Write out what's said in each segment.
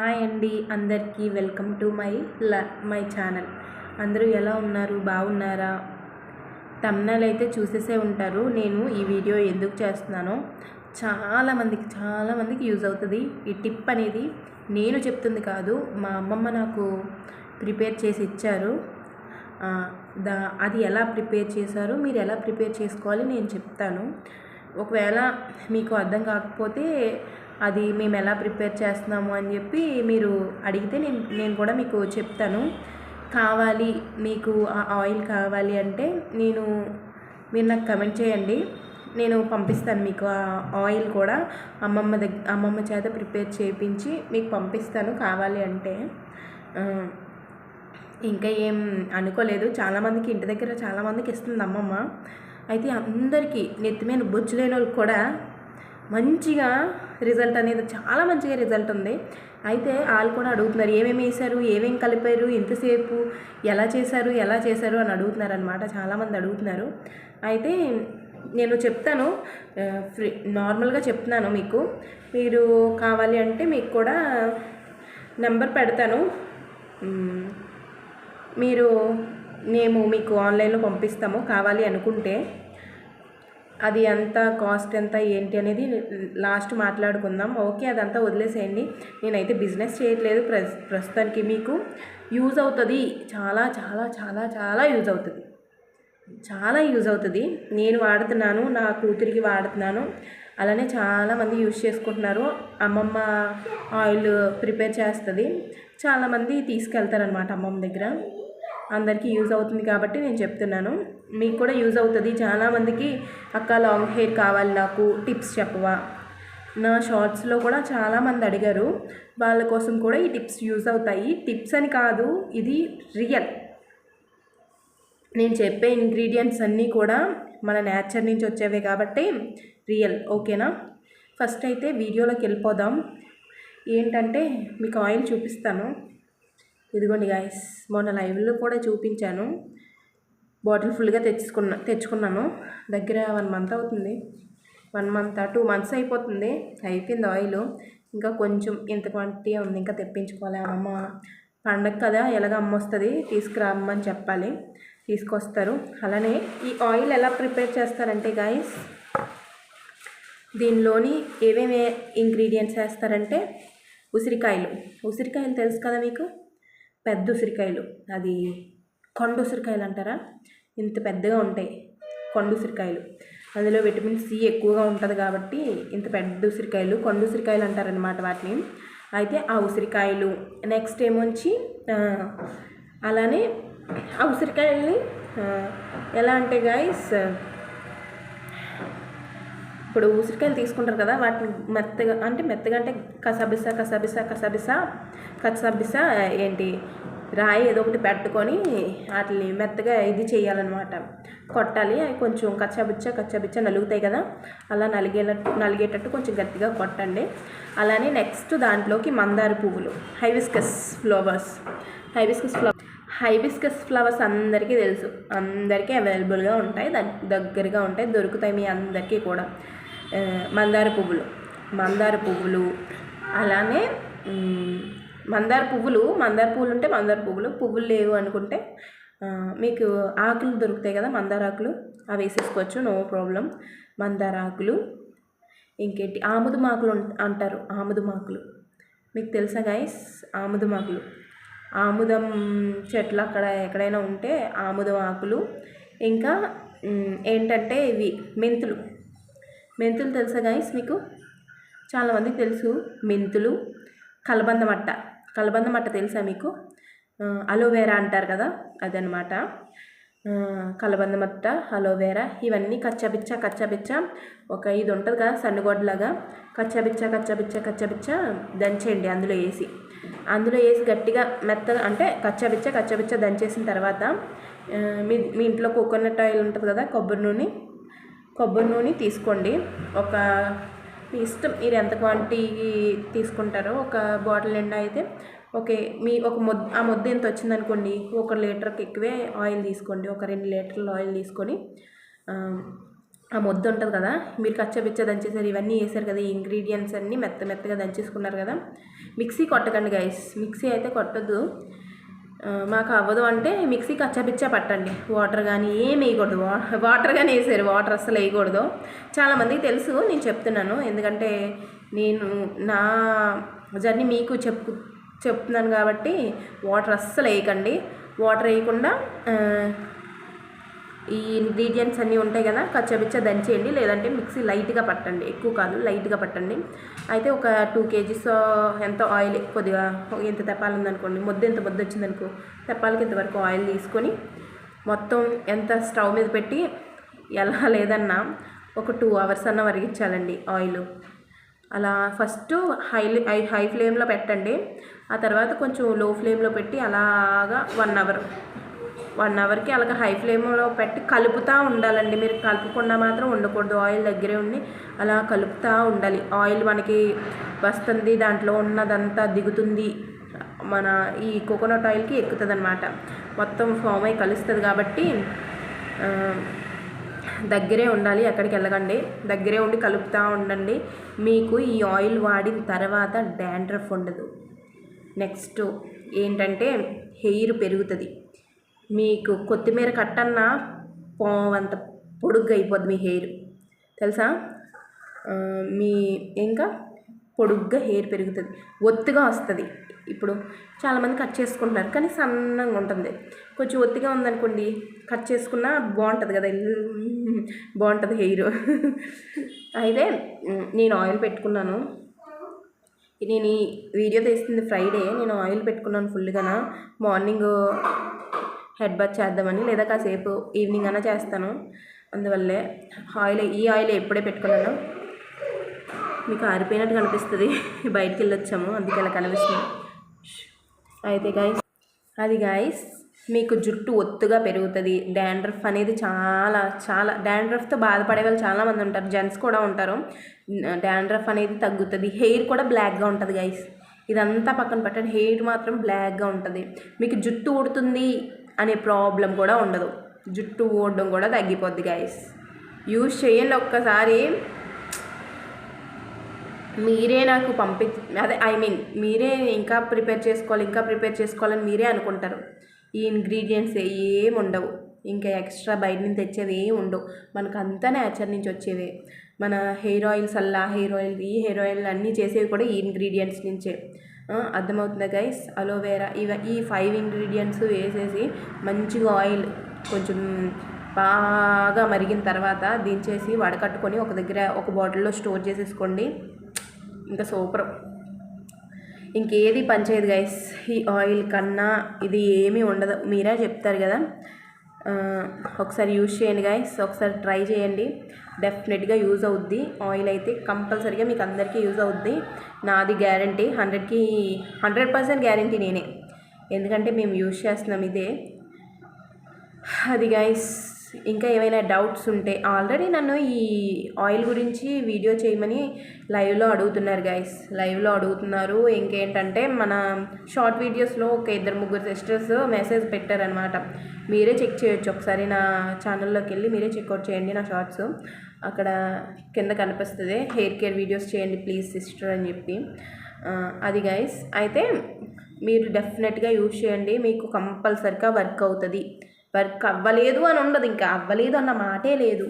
Hi అండి. అందరికీ welcome to my ల మై ఛానల్. అందరూ ఎలా ఉన్నారు? బాగున్నారా? తమ్నల్ అయితే చూసేసే ఉంటారు. నేను ఈ వీడియో ఎందుకు చేస్తున్నానో చాలామందికి చాలామందికి యూజ్ అవుతుంది. ఈ టిప్ అనేది నేను చెప్తుంది కాదు మా అమ్మమ్మ నాకు ప్రిపేర్ చేసి ఇచ్చారు. దా అది ఎలా ప్రిపేర్ చేశారు మీరు ఎలా ప్రిపేర్ చేసుకోవాలి నేను చెప్తాను. ఒకవేళ మీకు అర్థం కాకపోతే అది మేము ఎలా ప్రిపేర్ చేస్తున్నాము అని చెప్పి మీరు అడిగితే నేను నేను కూడా మీకు చెప్తాను. కావాలి మీకు ఆ ఆయిల్ కావాలి అంటే నేను మీరు నాకు కమెంట్ చేయండి. నేను పంపిస్తాను మీకు ఆ ఆయిల్ కూడా అమ్మమ్మ దగ్గర అమ్మమ్మ చేత ప్రిపేర్ చేయించి మీకు పంపిస్తాను కావాలి అంటే. ఇంకా ఏం అనుకోలేదు. చాలామందికి ఇంటి దగ్గర చాలామందికి ఇస్తుంది అమ్మమ్మ. అయితే అందరికీ నెత్తి మీద బొచ్చు లేని వాళ్ళకి కూడా మంచిగా రిజల్ట్ అనేది చాలా మంచిగా రిజల్ట్ ఉంది. అయితే వాళ్ళు కూడా అడుగుతున్నారు ఏమేమి వేశారు? ఏమేమి కలిపారు? ఎంతసేపు ఎలా చేశారు? ఎలా చేశారు? అని అడుగుతున్నారు అనమాట చాలామంది అడుగుతున్నారు. అయితే నేను చెప్తాను ఫ్రీ నార్మల్గా చెప్తున్నాను మీకు. మీరు కావాలి అంటే మీకు కూడా నెంబర్ పెడతాను. మీరు మేము మీకు ఆన్లైన్లో పంపిస్తాము. కావాలి అనుకుంటే అది ఎంత కాస్ట్ ఎంత ఏంటి అనేది లాస్ట్ మాట్లాడుకుందాం. ఓకే అదంతా వదిలేసేయండి. నేనైతే బిజినెస్ చేయట్లేదు. ప్రస్ ప్రస్తుతానికి మీకు యూజ్ అవుతుంది. చాలా చాలా చాలా చాలా యూజ్ అవుతుంది. చాలా యూజ్ అవుతుంది. నేను వాడుతున్నాను నా కూతురికి వాడుతున్నాను. అలానే చాలామంది యూజ్ చేసుకుంటున్నారు. అమ్మమ్మ ఆయిల్ ప్రిపేర్ చేస్తుంది. చాలామంది తీసుకెళ్తారనమాట అమ్మమ్మ దగ్గర. అందరికీ యూజ్ అవుతుంది కాబట్టి నేను చెప్తున్నాను. మీకు కూడా యూజ్ అవుతుంది. చాలామందికి అక్క లాంగ్ హెయిర్ కావాలి నాకు టిప్స్ చెప్పవా? నా షార్ట్స్లో కూడా చాలామంది అడిగారు. వాళ్ళ కోసం కూడా ఈ టిప్స్ యూజ్ అవుతాయి. టిప్స్ అని కాదు ఇది రియల్. నేను చెప్పే ఇంగ్రీడియంట్స్ అన్నీ కూడా మన నేచర్ నుంచి వచ్చేవే కాబట్టి రియల్ ఓకేనా? ఫస్ట్ అయితే వీడియోలోకి వెళ్ళిపోదాం. ఏంటంటే మీకు ఆయిల్ చూపిస్తాను. ఇదిగోండి గాయస్ మొన్న లైవ్లో కూడా చూపించాను. బాటిల్ ఫుల్గా తెచ్చుకున్నా తెచ్చుకున్నాను. దగ్గర వన్ మంత్ అవుతుంది. వన్ మంత్ టూ మంత్స్ అయిపోతుంది. అయిపోయింది ఆయిల్ ఇంకా కొంచెం ఇంత క్వాంటిటీ ఉంది. ఇంకా తెప్పించుకోవాలి. అమ్మ పండగ కదా ఎలాగ అమ్మ వస్తుంది? తీసుకురామ్మని చెప్పాలి. తీసుకొస్తారు. అలానే ఈ ఆయిల్ ఎలా ప్రిపేర్ చేస్తారంటే గాయస్ దీనిలోని ఏమేమి ఇంగ్రీడియంట్స్ వేస్తారంటే ఉసిరికాయలు. ఉసిరికాయలు తెలుసు కదా మీకు? పెద్ద ఉసిరికాయలు. అది కొండ ఉసిరికాయలు అంటారా? ఇంత పెద్దగా ఉంటాయి కొండ ఉసిరికాయలు. అందులో విటమిన్ సి ఎక్కువగా ఉంటుంది కాబట్టి ఇంత పెద్ద ఉసిరికాయలు కొండ ఉసిరికాయలు అంటారనమాట వాటిని. అయితే ఆ ఉసిరికాయలు నెక్స్ట్ ఏమొచ్చి అలానే ఆ ఉసిరికాయల్ని ఎలా అంటే గాయస్ ఇప్పుడు ఉసిరికాయలు తీసుకుంటారు కదా వాటిని మెత్తగా అంటే మెత్తగా అంటే కసబిస కసబిస కసబిస కసబిస ఏంటి రాయి ఏదో ఒకటి పెట్టుకొని వాటిని మెత్తగా ఇది చేయాలన్నమాట. కొట్టాలి అవి కొంచెం కచ్చబిచ్చ కచ్చబిచ్చ నలుగుతాయి కదా అలా నలిగేటట్టు నలిగేటట్టు కొంచెం గట్టిగా కొట్టండి. అలానే నెక్స్ట్ దాంట్లోకి మందార పువ్వులు hibiscus flowers. Hibiscus flower hibiscus flowers అందరికీ తెలుసు. అందరికీ అవైలబుల్గా ఉంటాయి దగ్గరగా ఉంటాయి దొరుకుతాయి మీ అందరికీ కూడా. మందార పువ్వులు. మందార పువ్వులు. అలానే మందార పువ్వులు మందార పువ్వులు ఉంటే మందార పువ్వులు పువ్వులు లేవు అనుకుంటే మీకు ఆకులు దొరుకుతాయి కదా మందార ఆకులు అవి వేసేసుకోవచ్చు నో ప్రాబ్లం. మందార ఆకులు. ఇంకేంటి? ఆముదమాకులు అంటారు ఆముదమాకులు మీకు తెలుసా గైస్ ఆముదమాకులు ఆముదం చెట్లు అక్కడ ఎక్కడైనా ఉంటే ఆముదం ఆకులు. ఇంకా ఏంటంటే ఇవి మెంతులు. మెంతులు తెలుసా గాయస్ మీకు? చాలామందికి తెలుసు. మెంతులు కలబంద మట్ట. కలబంద మట్ట తెలుసా మీకు? అలోవేరా అలోవెరా అంటారు కదా అదనమాట ఆ, కలబంద మట్ట అలోవెరా ఇవన్నీ కచ్చబిచ్చ కచ్చబిచ్చ ఒక ఇది ఉంటుంది కదా సన్నగొడ్డలాగా. కచ్చబిచ్చ కచ్చబిచ్చ కచ్చబిచ్చ దంచేయండి అందులో వేసి. అందులో వేసి గట్టిగా మెత్తగా అంటే కచ్చబిచ్చ కచ్చబిచ్చ దంచేసిన తర్వాత మీ మీ ఇంట్లో కోకోనట్ ఆయిల్ ఉంటుంది కదా కొబ్బరి నూనె కొబ్బరి నూనె తీసుకోండి. ఒక మీ ఇష్టం మీరు ఎంత క్వాంటిటీ తీసుకుంటారో ఒక బాటిల్ నిండా అయితే ఓకే మీ ఒక ముద్ద ఆ ముద్ద ఎంత వచ్చిందనుకోండి ఒక లీటర్కి ఎక్కువే ఆయిల్ తీసుకోండి. ఒక రెండు లీటర్ల ఆయిల్ తీసుకొని ఆ, ముద్ద ఉంటుంది కదా మీరు కచ్చపిచ్చ దంచేసారు ఇవన్నీ వేసారు కదా ఈ ఇంగ్రీడియంట్స్ అన్నీ మెత్త మెత్తగా దంచేసుకున్నారు కదా మిక్సీ కొట్టకండి గైస్ మిక్సీ అయితే కొట్టద్దు. మాకు అవ్వదు అంటే మిక్సీ కచ్చపిచ్చా పట్టండి. వాటర్ కానీ ఏం వేయకూడదు. వా- వాటర్ కానీ వేసారు వాటర్ అస్సలు వేయకూడదు. చాలామందికి తెలుసు నేను చెప్తున్నాను. ఎందుకంటే నేను నా జర్నీ మీకు చెప్పు చెప్తున్నాను కాబట్టి వాటర్ అస్సలు వేయకండి. వాటర్ వేయకుండా ఈ ఇంగ్రీడియంట్స్ అన్నీ ఉంటాయి కదా కచ్చబిచ్చ దంచేయండి లేదంటే మిక్సీ లైట్గా పట్టండి ఎక్కువ కాదు లైట్గా పట్టండి. అయితే ఒక టూ కేజీస్ ఎంత ఆయిల్ కొద్దిగా ఎంత తెప్పాలి ఉందనుకోండి ముద్ద ఎంత ముద్ద వచ్చిందనుకో తెప్పాలకి ఇంతవరకు ఆయిల్ తీసుకొని మొత్తం ఎంత స్టవ్ మీద పెట్టి ఎలా లేదన్నా ఒక టూ అవర్స్ అన్న వరిగించాలండి ఆయిల్ అలా ఫస్ట్ హై హై హై ఫ్లేమ్లో పెట్టండి ఆ తర్వాత కొంచెం లో ఫ్లేమ్లో పెట్టి అలాగా వన్ అవర్ వన్ అవర్కి అలాగే హై ఫ్లేమ్లో పెట్టి కలుపుతూ ఉండాలండి. మీరు కలుపుకుండా మాత్రం ఉండకూడదు. ఆయిల్ దగ్గరే ఉండి అలా కలుపుతూ ఉండాలి. ఆయిల్ మనకి వస్తుంది దాంట్లో ఉన్నదంతా దిగుతుంది. మన ఈ కోకోనట్ ఆయిల్కి ఎక్కుతుంది అనమాట మొత్తం ఫామ్ అయి కలుస్తుంది కాబట్టి దగ్గరే ఉండాలి. ఎక్కడికి వెళ్ళకండి. దగ్గరే ఉండి కలుపుతూ ఉండండి. మీకు ఈ ఆయిల్ వాడిన తర్వాత డాండ్రఫ్ ఉండదు. నెక్స్ట్ ఏంటంటే హెయిర్ పెరుగుతుంది. మీకు కొత్తిమీర కట్టన్నా పోవంత పొడుగ్గా అయిపోద్ది మీ హెయిర్. తెలుసా? మీ ఇంకా పొడుగ్గా హెయిర్ పెరుగుతుంది. ఒత్తుగా వస్తుంది. ఇప్పుడు చాలామంది కట్ చేసుకుంటున్నారు కానీ సన్నగా ఉంటుంది. కొంచెం ఒత్తిగా ఉందనుకోండి కట్ చేసుకున్నా బాగుంటుంది కదా. బాగుంటుంది హెయిర్. అయితే నేను ఆయిల్ పెట్టుకున్నాను. నేను ఈ వీడియో తీస్తుంది ఫ్రైడే. నేను ఆయిల్ పెట్టుకున్నాను ఫుల్గా మార్నింగ్ హెడ్ బాత్ చేద్దామని లేదా కాసేపు ఈవినింగ్ అన్నా చేస్తాను. అందువల్లే ఆయిల్ ఈ ఆయిల్ ఎప్పుడే పెట్టుకున్నాను మీకు ఆరిపోయినట్టు కనిపిస్తుంది. బయటికి వెళ్ళొచ్చాము అందుకే ఇలా కనిపిస్తుంది. అయితే గాయస్ అది గాయస్ మీకు జుట్టు ఒత్తుగా పెరుగుతుంది. డాండ్రఫ్ అనేది చాలా చాలా డాండ్రఫ్తో బాధపడే వాళ్ళు చాలామంది ఉంటారు. జెంట్స్ కూడా ఉంటారు. డాండ్రఫ్ అనేది తగ్గుతుంది. హెయిర్ కూడా బ్లాక్గా ఉంటుంది గైస్ ఇదంతా పక్కన పెట్టండి. హెయిర్ మాత్రం బ్లాక్గా ఉంటుంది. మీకు జుట్టు ఊడుతుంది అనే ప్రాబ్లం కూడా ఉండదు. జుట్టు ఊడడం కూడా తగ్గిపోద్ది గైస్ యూజ్ చేయండి ఒక్కసారి. మీరే నాకు పంపి అదే ఐ మీన్ మీరే ఇంకా ప్రిపేర్ చేసుకోవాలి ఇంకా ప్రిపేర్ చేసుకోవాలని మీరే అనుకుంటారు. ఈ ఇంగ్రీడియంట్స్ ఏం ఉండవు. ఇంకా ఎక్స్ట్రా బయట నుంచి తెచ్చేవి ఏమి ఉండవు. మనకు అంతా నేచర్ నుంచి వచ్చేవే. మన హెయిర్ ఆయిల్స్ అల్లా హెయిర్ ఆయిల్ ఈ హెయిర్ ఆయిల్ అన్నీ చేసేవి కూడా ఈ ఇంగ్రీడియంట్స్ నుంచే. అర్థమవుతుందా గైస్ అలోవేరా. ఇవ ఈ ఫైవ్ ఇంగ్రీడియంట్స్ వేసేసి మంచిగా ఆయిల్ కొంచెం బాగా మరిగిన తర్వాత దించేసి వడకట్టుకొని ఒక దగ్గర ఒక బాటిల్లో స్టోర్ చేసేసుకోండి. ఇంకా సూపర్. ఇంకేది పనిచేయదు గైస్ ఈ ఆయిల్ కన్నా ఇది ఏమీ ఉండదు. మీరే చెప్తారు కదా. ఒకసారి యూజ్ చేయండి గాయస్ ఒకసారి ట్రై చేయండి. డెఫినెట్గా యూజ్ అవుద్ది. ఆయిల్ అయితే కంపల్సరీగా మీకు అందరికీ యూజ్ అవుద్ది. నాది గ్యారంటీ హండ్రెడ్కి హండ్రెడ్ పర్సెంట్ గ్యారంటీ నేనే. ఎందుకంటే మేము యూజ్ చేస్తున్నాం ఇదే. అది గాయస్ ఇంకా ఏమైనా డౌట్స్ ఉంటే ఆల్రెడీ నన్ను ఈ ఆయిల్ గురించి వీడియో చేయమని లైవ్లో అడుగుతున్నారు గైస్ లైవ్లో అడుగుతున్నారు. ఇంకేంటంటే మన షార్ట్ వీడియోస్లో ఒక ఇద్దరు ముగ్గురు సిస్టర్స్ మెసేజ్ పెట్టారనమాట మీరే చెక్ చేయొచ్చు. ఒకసారి నా ఛానల్లోకి వెళ్ళి మీరే చెక్అవుట్ చేయండి నా షార్ట్స్ అక్కడ కింద కనిపిస్తుంది. హెయిర్ కేర్ వీడియోస్ చేయండి ప్లీజ్ సిస్టర్ అని చెప్పి. అది గైస్ అయితే మీరు డెఫినెట్గా యూజ్ చేయండి. మీకు కంపల్సరిగా వర్క్ అవుతుంది. వర్క్ అవ్వలేదు అని ఉండదు ఇంకా అవ్వలేదు అన్న మాటే లేదు.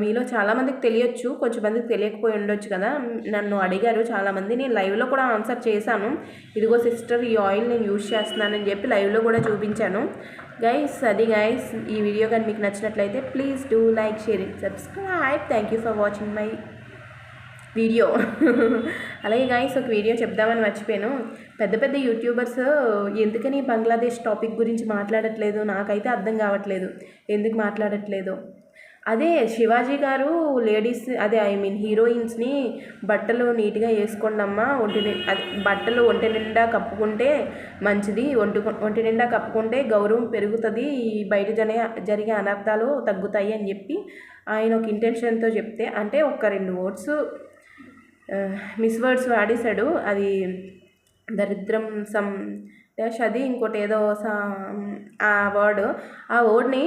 మీలో చాలామందికి తెలియచ్చు కొంచెం మందికి తెలియకపోయి ఉండొచ్చు కదా. నన్ను అడిగారు చాలామంది నేను లైవ్లో కూడా ఆన్సర్ చేశాను. ఇదిగో సిస్టర్ ఈ ఆయిల్ నేను యూజ్ చేస్తున్నానని చెప్పి లైవ్లో కూడా చూపించాను. గైస్ అది గైస్ ఈ వీడియో కానీ మీకు నచ్చినట్లయితే please do like share and subscribe. Thank you for watching my video. అలాగే గాయస్ ఒక వీడియో చెప్దామని మర్చిపోయాను. పెద్ద పెద్ద యూట్యూబర్స్ ఎందుకని బంగ్లాదేశ్ టాపిక్ గురించి మాట్లాడట్లేదు? నాకైతే అర్థం కావట్లేదు. ఎందుకు మాట్లాడట్లేదు? అదే శివాజీ గారు లేడీస్ అదే ఐ మీన్ హీరోయిన్స్ని బట్టలు నీట్గా వేసుకోండమ్మా ఒంటి అది బట్టలు ఒంటి నిండా కప్పుకుంటే మంచిది. ఒంటి ఒంటి నిండా కప్పుకుంటే గౌరవం పెరుగుతుంది. బయట జన జరిగే అనర్థాలు తగ్గుతాయి అని చెప్పి ఆయన ఒక ఇంటెన్షన్తో చెప్తే అంటే ఒక రెండు ఓట్స్ మిస్ వర్డ్స్ వాడేశాడు. అది దరిద్రం సమ్ డాష్ అది ఇంకోటి ఏదో ఆ వర్డ్. ఆ వర్డ్ని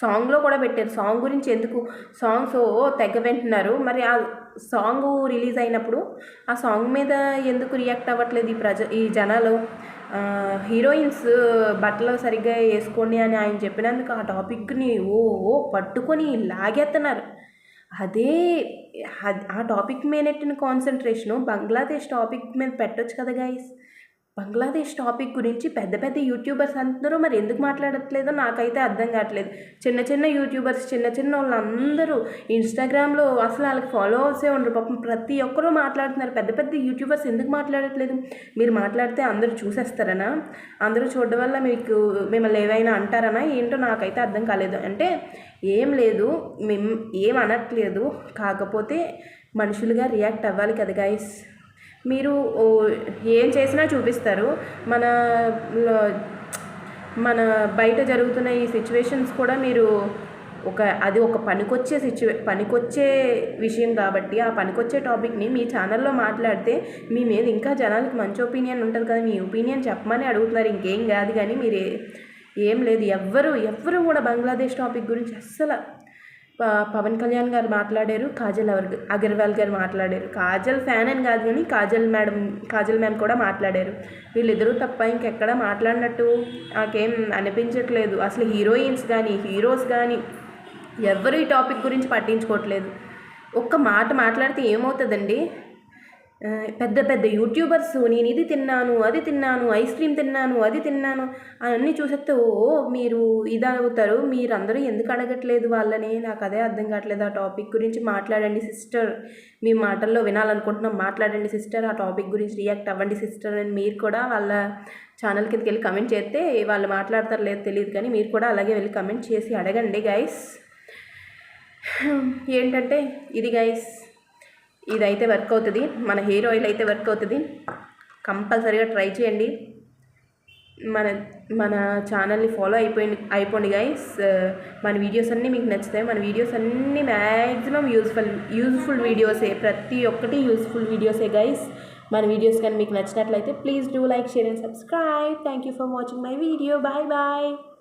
సాంగ్లో కూడా పెట్టారు. సాంగ్ గురించి ఎందుకు సాంగ్స్ తెగ వింటున్నారు. మరి ఆ సాంగ్ రిలీజ్ అయినప్పుడు ఆ సాంగ్ మీద ఎందుకు రియాక్ట్ అవ్వట్లేదు ఈ ప్రజ ఈ జనాలు? హీరోయిన్స్ బట్టలు సరిగ్గా వేసుకోండి అని ఆయన చెప్పినందుకు ఆ టాపిక్ని ఓ ఓ పట్టుకొని లాగేస్తున్నారు అదే ఆ టాపిక్ మీద నెట్టిన కాన్సన్ట్రేషను బంగ్లాదేశ్ టాపిక్ మీద పెట్టొచ్చు కదా గైస్ బంగ్లాదేశ్ టాపిక్ గురించి పెద్ద పెద్ద యూట్యూబర్స్ అంటున్నారు మరి ఎందుకు మాట్లాడట్లేదో నాకైతే అర్థం కావట్లేదు. చిన్న చిన్న యూట్యూబర్స్ చిన్న చిన్న వాళ్ళందరూ ఇన్స్టాగ్రామ్లో అసలు వాళ్ళకి ఫాలోవర్సే ఉండరు. పాపం ప్రతి ఒక్కరూ మాట్లాడుతున్నారు. పెద్ద పెద్ద యూట్యూబర్స్ ఎందుకు మాట్లాడట్లేదు? మీరు మాట్లాడితే అందరూ చూసేస్తారనా? అందరూ చూడడం వల్ల మీకు మిమ్మల్ని ఏవైనా అంటారనా? ఏంటో నాకైతే అర్థం కాలేదు. అంటే ఏం లేదు. మేము ఏం అనట్లేదు. కాకపోతే మనుషులుగా రియాక్ట్ అవ్వాలి కదా గాయస్ మీరు ఏం చేసినా చూపిస్తారు. మన మన బయట జరుగుతున్న ఈ సిచ్యువేషన్స్ కూడా మీరు ఒక అది ఒక పనికొచ్చే సిచ్యువే పనికొచ్చే విషయం కాబట్టి ఆ పనికొచ్చే టాపిక్ని మీ ఛానల్లో మాట్లాడితే మీ మీద ఇంకా జనాలకి మంచి ఒపీనియన్ ఉంటుంది కదా మీ ఒపీనియన్ చెప్పమని అడుగుతున్నారు. ఇంకేం కాదు కానీ మీరు ఏం లేదు. ఎవ్వరు ఎవ్వరు కూడా బంగ్లాదేశ్ టాపిక్ గురించి అస్సలు పవన్ కళ్యాణ్ గారు మాట్లాడారు కాజల్ అవర్ అగర్వాల్ గారు మాట్లాడారు. కాజల్ ఫ్యాన్ అని కాదు కానీ కాజల్ మేడం కాజల్ మ్యామ్ కూడా మాట్లాడారు. వీళ్ళిద్దరూ తప్ప ఇంకెక్కడ మాట్లాడినట్టు నాకేం అనిపించట్లేదు. అసలు హీరోయిన్స్ కానీ హీరోస్ కానీ ఎవరు ఈ టాపిక్ గురించి పట్టించుకోవట్లేదు. ఒక్క మాట మాట్లాడితే ఏమవుతుందండి? పెద్ద పెద్ద యూట్యూబర్స్ నేను ఇది తిన్నాను అది తిన్నాను ఐస్ క్రీమ్ తిన్నాను అది తిన్నాను అవన్నీ చూసేస్తే ఓ మీరు ఇది అవుతారు మీరందరూ ఎందుకు అడగట్లేదు వాళ్ళని? నాకు అదే అర్థం కావట్లేదు ఆ టాపిక్ గురించి. మాట్లాడండి సిస్టర్. మీ మాటల్లో వినాలనుకుంటున్నాం. మాట్లాడండి సిస్టర్. ఆ టాపిక్ గురించి రియాక్ట్ అవ్వండి సిస్టర్. అని మీరు కూడా వాళ్ళ ఛానల్ కిందకి వెళ్ళి కమెంట్ చేస్తే వాళ్ళు మాట్లాడతారు లేదు తెలియదు కానీ మీరు కూడా అలాగే వెళ్ళి కమెంట్ చేసి అడగండి గైస్ ఏంటంటే ఇది గైస్ ఇదైతే వర్క్ అవుతుంది. మన హెయిర్ ఆయిల్ అయితే వర్క్ అవుతుంది. కంపల్సరీగా ట్రై చేయండి. మన మన ఛానల్ని ఫాలో అయిపోయింది అయిపోండి గైస్ మన వీడియోస్ అన్నీ మీకు నచ్చుతాయి. మన వీడియోస్ అన్నీ మ్యాక్సిమం యూస్ఫుల్ యూజ్ఫుల్ వీడియోసే ప్రతి ఒక్కటి యూస్ఫుల్ వీడియోసే గైస్ మన వీడియోస్ కానీ మీకు నచ్చినట్లయితే please do like share and subscribe thank you for watching my video bye bye